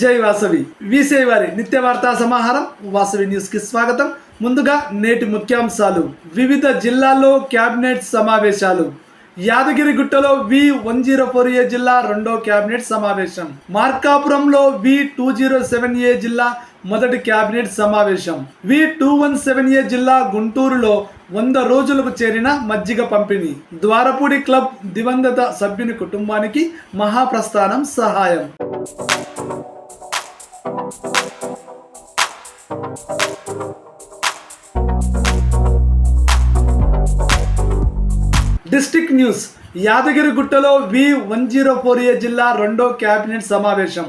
జై వాసవి. వీసే వారి నిత్య వార్తా సమాహారం. వాసవి న్యూస్కి స్వాగతం. ముందుగా నేటి ముఖ్యాంశాలు. వివిధ జిల్లాల్లో క్యాబినెట్ సమావేశాలు. యాదగిరిగుట్టలో V one zero four A జిల్లా రెండో క్యాబినెట్ సమావేశం. మార్కాపురంలో V two zero seven A జిల్లా మొదటి క్యాబినెట్ సమావేశం. V two one seven A జిల్లా గుంటూరులో వంద రోజులకు చేరిన మజ్జిగ పంపిణీ. ద్వారపూడి క్లబ్ దివంగత సభ్యుని కుటుంబానికి మహాప్రస్థానం సహాయం. District news. యాదగిరిగుట్టలో V one zero four A జిల్లా రెండో క్యాబినెట్ సమావేశం.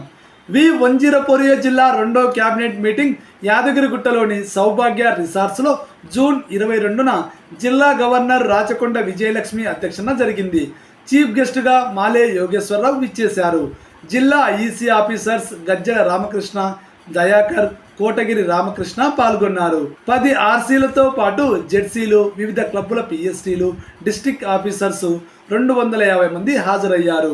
V one zero four A జిల్లా రెండో క్యాబినెట్ మీటింగ్ యాదగిరిగుట్టలోని సౌభాగ్య రిసార్ట్స్లో జూన్ ఇరవై రెండున జిల్లా గవర్నర్ రాచకొండ విజయలక్ష్మి అధ్యక్షన జరిగింది. చీఫ్ గెస్ట్గా మాలే యోగేశ్వరరావు విచ్చేశారు. జిల్లా ఈసీ ఆఫీసర్స్ గజ్జల రామకృష్ణ దయాకర్ కోటగిరి రామకృష్ణ పాల్గొన్నారు. పది ఆర్సీలతో పాటు జెడ్సీలు వివిధ క్లబ్బుల పిఎస్టీలు డిస్టిక్ ఆఫీసర్స్ రెండు వందల యాభై మంది హాజరయ్యారు.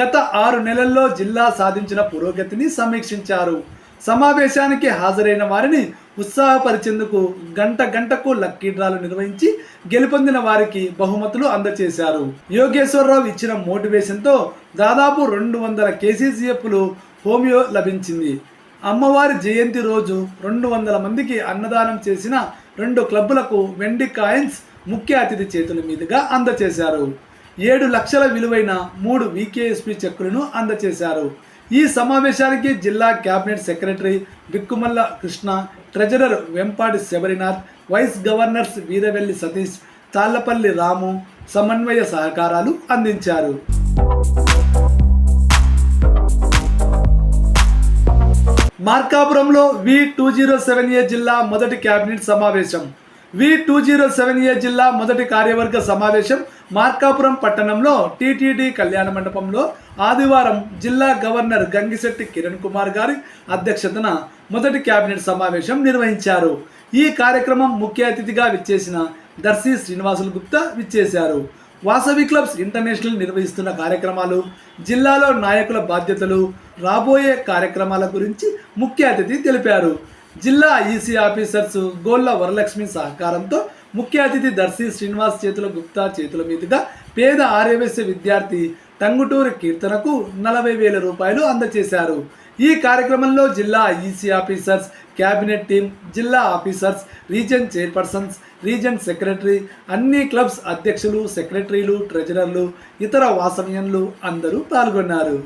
గత ఆరు నెలల్లో జిల్లా సాధించిన పురోగతిని సమీక్షించారు. సమావేశానికి హాజరైన వారిని ఉత్సాహపరిచేందుకు గంట గంటకు లక్కీ డ్రాలు నిర్వహించి గెలుపొందిన వారికి బహుమతులు అందజేశారు యోగేశ్వరరావు ఇచ్చిన మోటివేషన్తో దాదాపు రెండు వందల కేసీసీఎఫ్లు హోమియో లభించింది. అమ్మవారి జయంతి రోజు రెండు వందల మందికి అన్నదానం చేసిన రెండు క్లబ్బులకు వెండి కాయిన్స్ ముఖ్య అతిథి చేతుల మీదుగా అందజేశారు ఏడు లక్షల విలువైన మూడు వికేఎస్పి చెక్కులను అందజేశారు ఈ సమావేశానికి జిల్లా cabinet secretary Bikkumalla Krishna treasurer Vempati Sabarinath vice governors Veeravelli Satish Tallapalli Ramu సమన్వయ సహకారాలు అందించారు. మార్కాపురంలో V two zero seven A జిల్లా మొదటి కేబినెట్ సమావేశం. V two zero seven A జిల్లా మొదటి కార్యవర్గ సమావేశం మార్కాపురం పట్టణంలో టీటీడీ కళ్యాణ మండపంలో ఆదివారం జిల్లా గవర్నర్ గంగిశెట్టి కిరణ్ కుమార్ గారి అధ్యక్షతన మొదటి కేబినెట్ సమావేశం నిర్వహించారు. ఈ కార్యక్రమం ముఖ్య అతిథిగా విచ్చేసిన దర్శి శ్రీనివాసులు గుప్తా విచ్చేశారు. వాసవి క్లబ్స్ ఇంటర్నేషనల్ నిర్వహిస్తున్న కార్యక్రమాలు జిల్లాలో నాయకుల బాధ్యతలు రాబోయే కార్యక్రమాల గురించి ముఖ్య అతిథి తెలిపారు. జిల్లా ఈసీ ఆఫీసర్స్ గోళ్ళ వరలక్ష్మి సహకారంతో ముఖ్య అతిథి దర్శి శ్రీనివాస్ చేతుల గుప్తా చేతుల మీదుగా పేద ఆర్యవైశ్య విద్యార్థి టంగుటూరి కీర్తనకు నలభై వేల రూపాయలు అందజేశారు ఈ కార్యక్రమంలో జిల్లా ఈసీ ఆఫీసర్స్ క్యాబినెట్ టీం జిల్లా officers region chairpersons region secretary అన్ని క్లబ్స్ అధ్యక్షులు సెక్రటరీలు ట్రెజరర్లు ఇతర వాసవ్యంలు అందరూ పాల్గొన్నారు.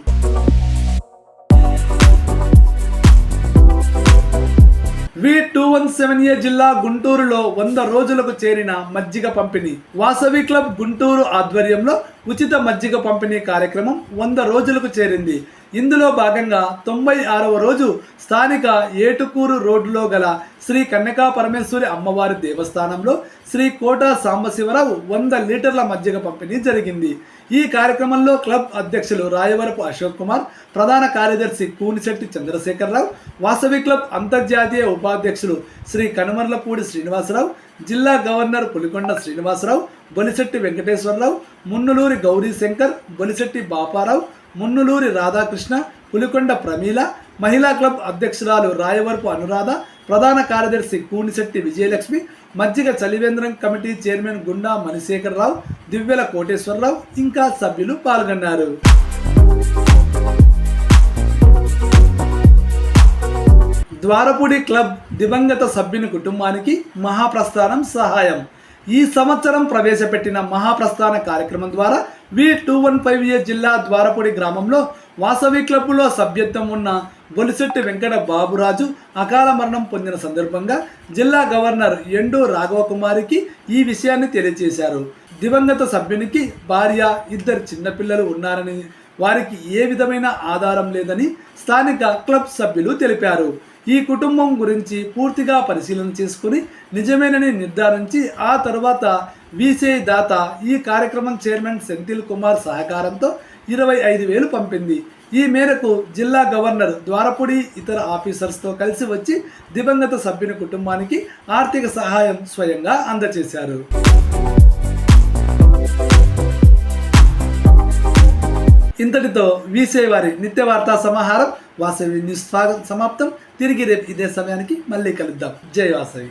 V two one seven A జిల్లా గుంటూరులో వంద రోజులకు చేరిన మజ్జిగ పంపిణీ. వాసవి క్లబ్ గుంటూరు ఆధ్వర్యంలో ఉచిత మజ్జిగ పంపిణీ కార్యక్రమం వంద రోజులకు చేరింది. ఇందులో భాగంగా తొంభై ఆరవ రోజు స్థానిక ఏటుకూరు రోడ్డులో గల శ్రీ కన్యకా పరమేశ్వరి అమ్మవారి దేవస్థానంలో శ్రీ కోట సాంబశివరావు వంద లీటర్ల మజ్జిగ పంపిణీ జరిగింది. ఈ కార్యక్రమంలో క్లబ్ అధ్యక్షులు రాయవరపు అశోక్ కుమార్ ప్రధాన కార్యదర్శి కూనిశెట్టి చంద్రశేఖరరావు వాసవి క్లబ్ అంతర్జాతీయ ఉపాధ్యక్షులు శ్రీ కనుమర్లపూడి శ్రీనివాసరావు జిల్లా గవర్నర్ పులికొండ శ్రీనివాసరావు బొలిశెట్టి వెంకటేశ్వరరావు మున్నులూరి గౌరీశంకర్ బొలిశెట్టి బాపారావు మున్నులూరి రాధాకృష్ణ పులికొండ ప్రమీల మహిళా క్లబ్ అధ్యక్షురాలు రాయవరపు అనురాధ ప్రధాన కార్యదర్శి కూనిశెట్టి విజయలక్ష్మి మజ్జిగ చలివేంద్రం కమిటీ చైర్మన్ గుండా మణిశేఖరరావు దివ్యల కోటేశ్వరరావు ఇంకా సభ్యులు పాల్గొన్నారు. ద్వారపూడి క్లబ్ దివంగత సభ్యుని కుటుంబానికి మహాప్రస్థానం సహాయం. ఈ సంవత్సరం ప్రవేశపెట్టిన మహాప్రస్థాన కార్యక్రమం ద్వారా V two one five A జిల్లా ద్వారపూడి గ్రామంలో వాసవి క్లబ్లో సభ్యత్వం ఉన్న బొలిశెట్టి వెంకట బాబురాజు అకాల మరణం పొందిన సందర్భంగా జిల్లా గవర్నర్ ఎండు రాఘవ కుమారికి ఈ విషయాన్ని తెలియజేశారు దివంగత సభ్యునికి భార్య ఇద్దరు చిన్నపిల్లలు ఉన్నారని వారికి ఏ విధమైన ఆధారం లేదని స్థానిక క్లబ్ సభ్యులు తెలిపారు. ఈ కుటుంబం గురించి పూర్తిగా పరిశీలన చేసుకుని నిజమేనని నిర్ధారించి ఆ తరువాత వీసీఐ దాత ఈ కార్యక్రమం చైర్మన్ సెంథిల్ కుమార్ సహకారంతో ఇరవై ఐదు వేలు పంపింది. ఈ మేరకు జిల్లా గవర్నర్ ద్వారపుడి ఇతర ఆఫీసర్స్తో కలిసి వచ్చి దివంగత సభ్యుని కుటుంబానికి ఆర్థిక సహాయం స్వయంగా అందజేశారు. ఇంతటితో వీసే వారి నిత్య వార్తా సమాహారం వాసవి న్యూస్ స్వాగతం సమాప్తం. తిరిగి రేపు ఇదే సమయానికి మళ్ళీ కలుద్దాం. జై వాసవి.